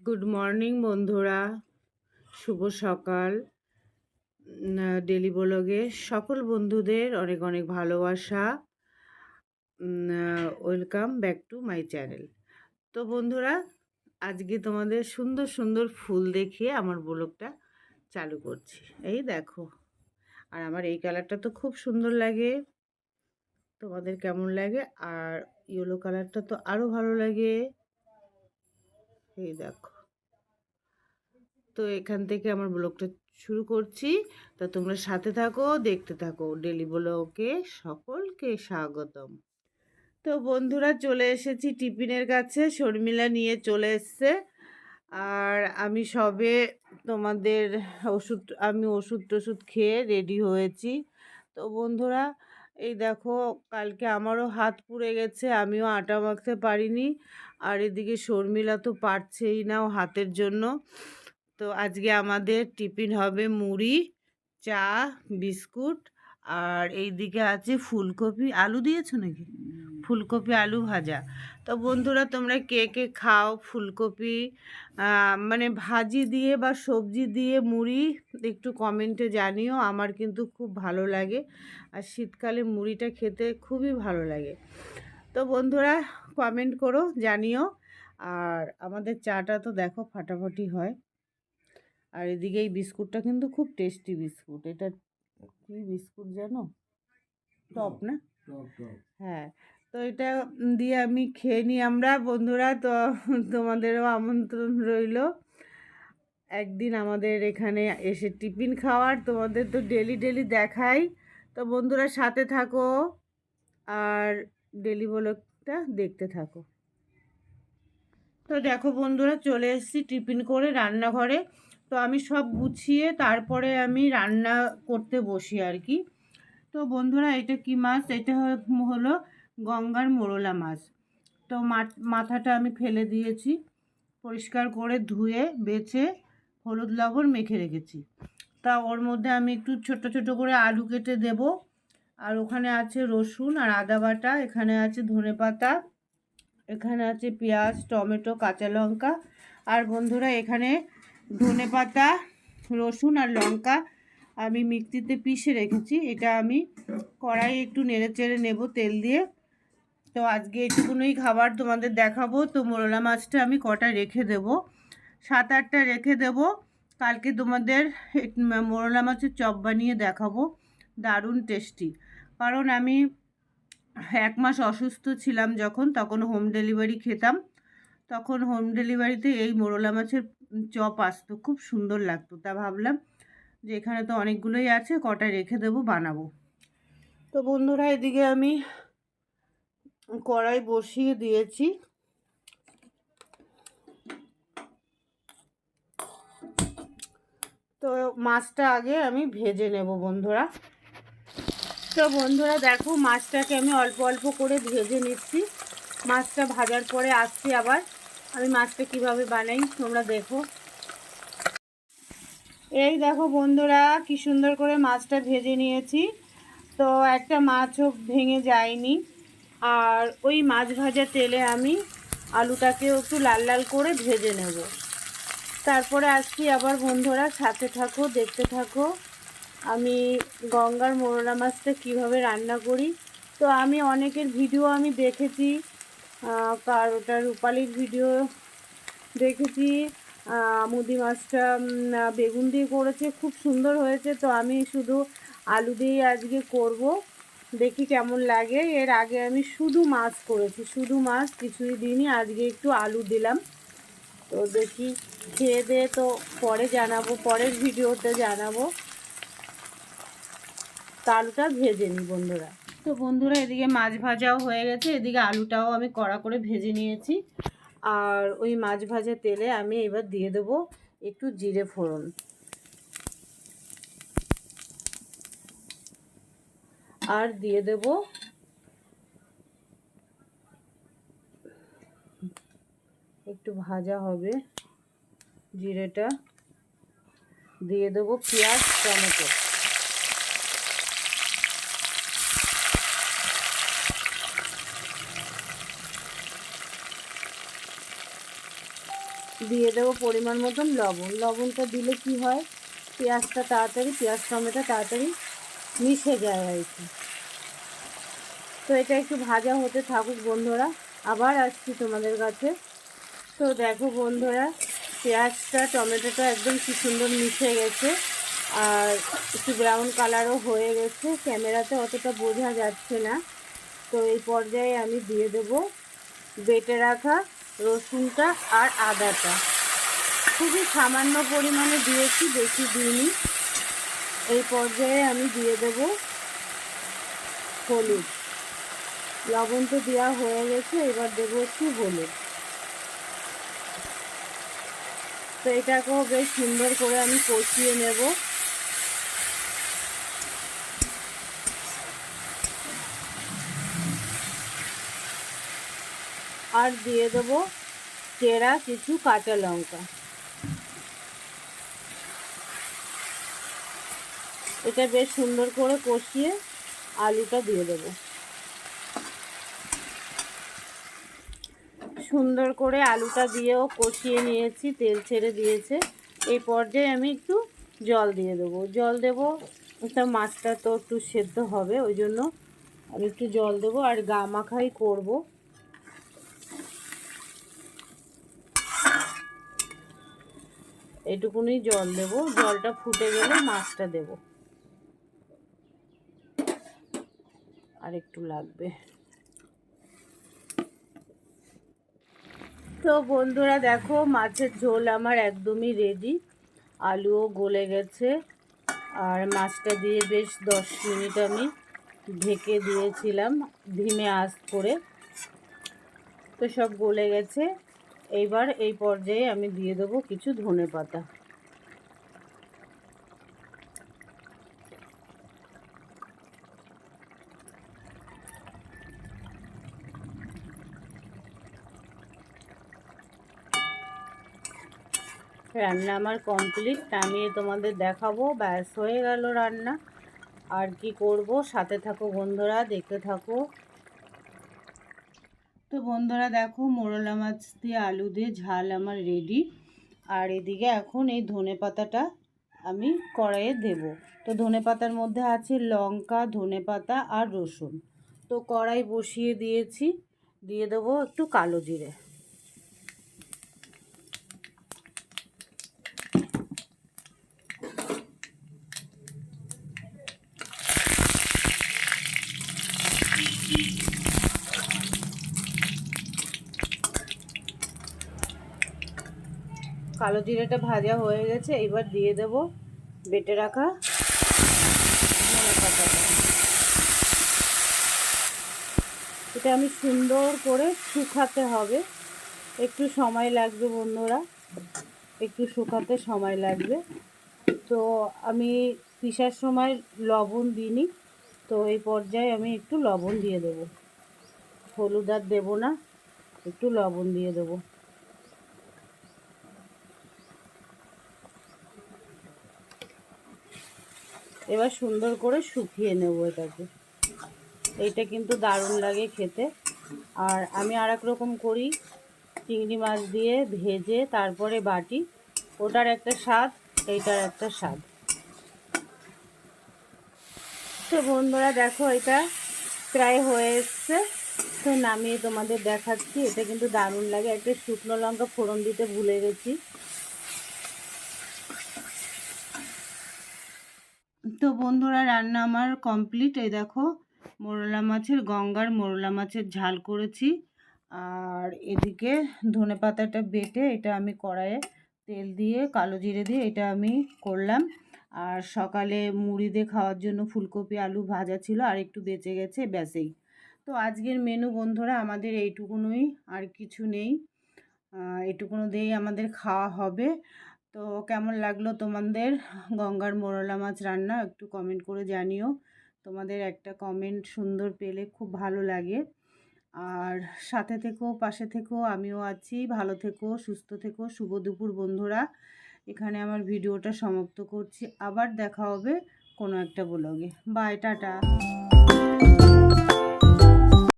Good morning বন্ধুরা। শুভ সকাল। Daily ব্লগে সকল বন্ধুদের অনেক অনেক ভালোবাসা। Welcome back to my channel তো বন্ধুরা, আজকে তোমাদের সুন্দর সুন্দর ফুল দেখিয়ে আমার ব্লগটা চালু করছি। এই দেখো। আর আমার এই কালারটা তো খুব সুন্দর লাগে। তোমাদের কেমন লাগে? আর ইয়েলো কালারটা তো আরও ভালো লাগে। এই দেখো। তো এখান থেকে আমার ব্লগটা শুরু করছি। তো তোমরা সাথে থাকো, দেখতে থাকো। ডেলি ব্লগে সকলকে স্বাগতম। তো বন্ধুরা, চলে এসেছি টিফিনের কাছে। শর্মিলা নিয়ে চলে এসছে। আর আমি সবে তোমাদের ওষুধ, আমি ওষুধ টষুধ খেয়ে রেডি হয়েছি। তো বন্ধুরা এই দেখো কালকে আমারও হাত পুড়ে গেছে আমিও আটা মাখতে পারিনি। আর এদিকে শর্মিলা তো পারছেই না ও হাতের জন্য। তো আজকে আমাদের টিফিন হবে মুড়ি চা বিস্কুট আর এই দিকে আছে ফুলকপি আলু দিয়েছ নাকি? ফুলকপি আলু ভাজা। তো বন্ধুরা তোমরা কে কে খাও? ফুলকপি মানে ভাজি দিয়ে বা সবজি দিয়ে মুড়ি একটু কমেন্টে জানিও আমার কিন্তু খুব ভালো লাগে। আর শীতকালে মুড়িটা খেতে খুবই ভালো লাগে। তো বন্ধুরা কমেন্ট করো জানিও। আর আমাদের চাটা তো দেখো ফাটাফাটি হয়। আর এদিকে এই বিস্কুটটা কিন্তু খুব টেস্টি বিস্কুট। এটা কি বিস্কুট জানো? টপ না? হ্যাঁ। তো এটা দিয়ে আমি খেয়ে নিই। আমরা বন্ধুরা তো তোমাদেরও আমন্ত্রণ রইল। একদিন আমাদের এখানে এসে টিফিন খাওয়ার, তোমাদের তো ডেলি ডেলি দেখাই। তো বন্ধুরা সাথে থাকো আর ডেলি ব্লগটা দেখতে থাকো। তো দেখো বন্ধুরা চলে এসেছি টিফিন করে রান্নাঘরে। তো আমি সব গুছিয়ে তারপরে আমি রান্না করতে বসি আর কি। তো বন্ধুরা, এটা কি মাছ? এটা হলো গঙ্গার মোরলা মাছ। তো মাথাটা আমি ফেলে দিয়েছি, পরিষ্কার করে ধুয়ে, বেছে, হলুদ লবণ মেখে রেখেছি। তা ওর মধ্যে আমি একটু ছোট ছোট করে আলু কেটে দেব। আর ওখানে আছে রসুন আর আদা বাটা, এখানে আছে ধনে পাতা, এখানে আছে পেঁয়াজ, টমেটো, কাঁচা লঙ্কা। আর বন্ধুরা, এখানে ধনে পাতা, রসুন আর লঙ্কা আমি মিক্সিতে পিষে রেখেছি। এটা আমি কড়াই একটু নেড়ে চেড়ে নেব তেল দিয়ে। তো আজকে এটুকুনই খাবার তোমাদের দেখাবো। তো মোরলা মাছটা আমি কটা রেখে দেব? সাত, আটটা রেখে দেব। কালকে তোমাদের মোরলা মাছের চপ বানিয়ে দেখাবো। দারুণ টেস্টি কারণ আমি এক মাস অসুস্থ ছিলাম যখন, তখন হোম ডেলিভারি খেতাম। তখন হোম ডেলিভারিতে এই মোরলা মাছের চপ আসতো, খুব সুন্দর লাগতো। তা ভাবলাম যে এখানে তো অনেকগুলোই আছে, কটা রেখে দেবো, বানাবো। তো বন্ধুরা, এদিকে আমি কড়াই বসিয়ে দিয়েছি। তো মাছটা আগে আমি ভেজে নেব বন্ধুরা। তো বন্ধুরা দেখো মাছটাকে আমি অল্প অল্প করে ভেজে নিচ্ছি। মাছটা ভাজার পরে আসছি আবার। আমি মাছটা কীভাবে বানাই তোমরা দেখো। এই দেখো বন্ধুরা কি সুন্দর করে মাছটা ভেজে নিয়েছি। তো একটা মাছও ভেঙে যায়নি। আর ওই মাছ ভাজা তেলে আমি আলুটাকেও একটু লাল লাল করে ভেজে নেব। তারপরে আসছি আবার বন্ধুরা, সাথে থাকো, দেখতে থাকো। আমি গঙ্গার মোরলা মাছটা কীভাবে রান্না করি। তো আমি অনেকের ভিডিও আমি দেখেছি কার ওটা রূপালির ভিডিও দেখেছি। মুদি মাছটা বেগুন দিয়ে করেছে, খুব সুন্দর হয়েছে। তো আমি শুধু আলু দিয়েই আজকে করব। দেখি কেমন লাগে। এর আগে আমি শুধু মাছ করেছি, শুধু মাছ কিছুই দিইনি, আজকে একটু আলু দিলাম। তো দেখি খেয়ে দিয়ে তো পরে জানাব, পরের ভিডিওতে জানাব। আলুটা ভেজে নিই বন্ধুরা। তো বন্ধুরা, এদিকে মাছ ভাজাও হয়ে গেছে, এদিকে আলুটাও আমি কড়া করে ভেজে নিয়েছি। আর ওই মাছ ভাজা তেলে আমি এবার দিয়ে দেবো একটু জিরে ফোড়ন। আর দিয়ে দেব একটু ভাজা হবে জিরেটা। দিয়ে দেবো পেঁয়াজ, টমেটো। দিয়ে দেবো পরিমাণ মতন লবণ। লবণটা দিলে কি হয়? পেঁয়াজটা তাড়াতাড়ি, পেঁয়াজ, টমেটো তাড়াতাড়ি মিশে যায় আর কি। তো এটা একটু ভাজা হতে থাকুক বন্ধুরা। আবার আসছি তোমাদের কাছে। তো দেখো বন্ধুরা, পেঁয়াজটা, টমেটোটা একদম কি সুন্দর মিশে গেছে। আর একটু ব্রাউন কালারও হয়ে গেছে। ক্যামেরাতে অতটা বোঝা যাচ্ছে না। তো এই পর্যায়ে আমি দিয়ে দেব বেটে রাখা রসুনটা আর আদাটা। খুবই সামান্য পরিমাণে দিয়েছি, বেশি দিইনি। এই পর্যায়ে আমি দিয়ে দেব হলুদ। লবণ তো দেওয়া হয়ে গেছে, এবার দেবো একটু হলুদ। তো এটাকেও বেশ সুন্দর করে আমি কষিয়ে নেব। আর দিয়ে দেবো চেরা কিছু কাঁচা লঙ্কা। এটা বেশ সুন্দর করে কষিয়ে আলুটা দিয়ে দেবো। সুন্দর করে আলুটা দিয়েও কষিয়ে নিয়েছি, তেল ছেড়ে দিয়েছে। এই পর্যায়ে আমি একটু জল দিয়ে দেবো। জল দেবো, একটা মাছটা তো একটু সেদ্ধ হবে, ওই জন্য আমি একটু জল দেবো আর গা মাখাই করব। এটুকুনি জল দেব, জলটা ফুটে গেলে মাছটা দেব। আর একটু লাগবে। তো বন্ধুরা দেখো, মাছের ঝোল আমার একদমই রেডি আলুও গলে গেছে। আর মাছটা দিয়ে বেশ দশ মিনিট আমি ঢেকে দিয়েছিলাম, ধিমে আঁচ করে। তো সব গলে গেছে। এইবার এই পর্যায়ে আমি দিয়ে দেবো কিছু ধনে পাতা রান্না আমার কমপ্লিট নামিয়ে তোমাদের দেখাবো। ব্যাস, হয়ে গেল রান্না। আর কি করব? সাথে থাকো বন্ধুরা, দেখতে থাকো। তো বন্ধুরা, দেখো, মোরলা মাছ দিয়ে আলু দিয়ে ঝাল আমার রেডি আর এদিকে এখন এই ধনে পাতাটা আমি কড়াইয়ে দেব। তো ধনে পাতার মধ্যে আছে লঙ্কা, ধনে পাতা আর রসুন। তো কড়াই বসিয়ে দিয়েছি। দিয়ে দেবো একটু কালো জিরে। কালো জিরেটা ভাজা হয়ে গেছে, এবার দিয়ে দেব বেটে রাখা এটা আমি সুন্দর করে শুকাতে হবে। একটু সময় লাগবে বন্ধুরা, একটু শুকাতে সময় লাগবে। তো আমি পিসার সময় লবণ দিইনি, তো এই পর্যায়ে আমি একটু লবণ দিয়ে দেবো। হলুদ আর দেবো না, একটু লবণ দিয়ে দেবো। এবার সুন্দর করে শুকিয়ে নেব এটাকে। এইটা কিন্তু দারুণ লাগে খেতে। আর আমি আর রকম করি, চিংড়ি মাছ দিয়ে ভেজে তারপরে বাটি। ওটার একটা স্বাদ, এইটার একটা স্বাদ। তো বন্ধুরা, দেখো এটা প্রায় হয়ে এসছে। তো নামিয়ে তোমাদের দেখাচ্ছি, এটা কিন্তু দারুণ লাগে। একটা শুকনো লঙ্কা ফোড়ন দিতে ভুলে গেছি। তো বন্ধুরা, রান্না আমার কমপ্লিট এই দেখো, মোরলা মাছের গঙ্গার মোরলা মাছের ঝাল করেছি। আর এদিকে ধনে পাতাটা বেটে এটা আমি কড়াইয়ে তেল দিয়ে, কালো জিরে দিয়ে এটা আমি করলাম। আর সকালে মুড়ি দিয়ে খাওয়ার জন্য ফুলকপি, আলু ভাজা ছিল, আর একটু বেঁচে গেছে, ব্যাসেই। তো আজকের মেনু বন্ধুরা, আমাদের এইটুকুনই, আর কিছু নেই। এটুকুনো দিয়েই আমাদের খাওয়া হবে। তো কেমন লাগল তোমাদের? গঙ্গার মোরলা মাছ রান্না একটু কমেন্ট করে জানিও। তোমাদের একটা কমেন্ট সুন্দর পেলে খুব ভালো লাগে। আর সাথে থেকো, পাশে থেকেও আমিও আছি। ভালো থেকো, সুস্থ থেকো, শুভ দুপুর বন্ধুরা। এখানে আমার ভিডিওটা সমাপ্ত করছি। আবার দেখা হবে কোনো একটা ব্লগে বাই টাটা।